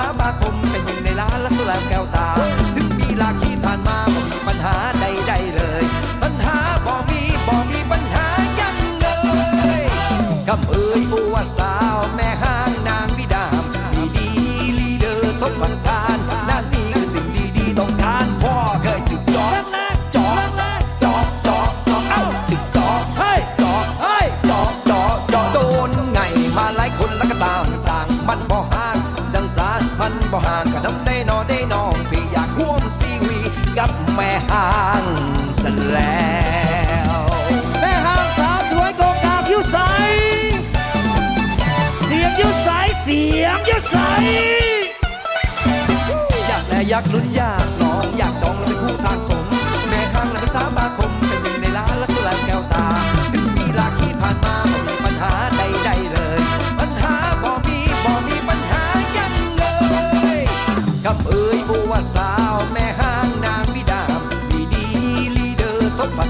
สาบาคมเป็นหนึ่งในล้านลักษณะแก้วตา อยากแลอยากลุ้นอยากลองอยากจองและเป็นคู่สร้างสม แม่ห้างและเป็นสามาคม เป็นหนึ่งในล้านและสลายแก้วตา ถึงมีราคีผ่านมาไม่มีปัญหาใดๆเลย ปัญหาบ่มีบ่มีปัญหายังเลยกับเอ๋ยบัวสาวแม่ห้างนางวิดามีดีลีเดอร์สมบัติ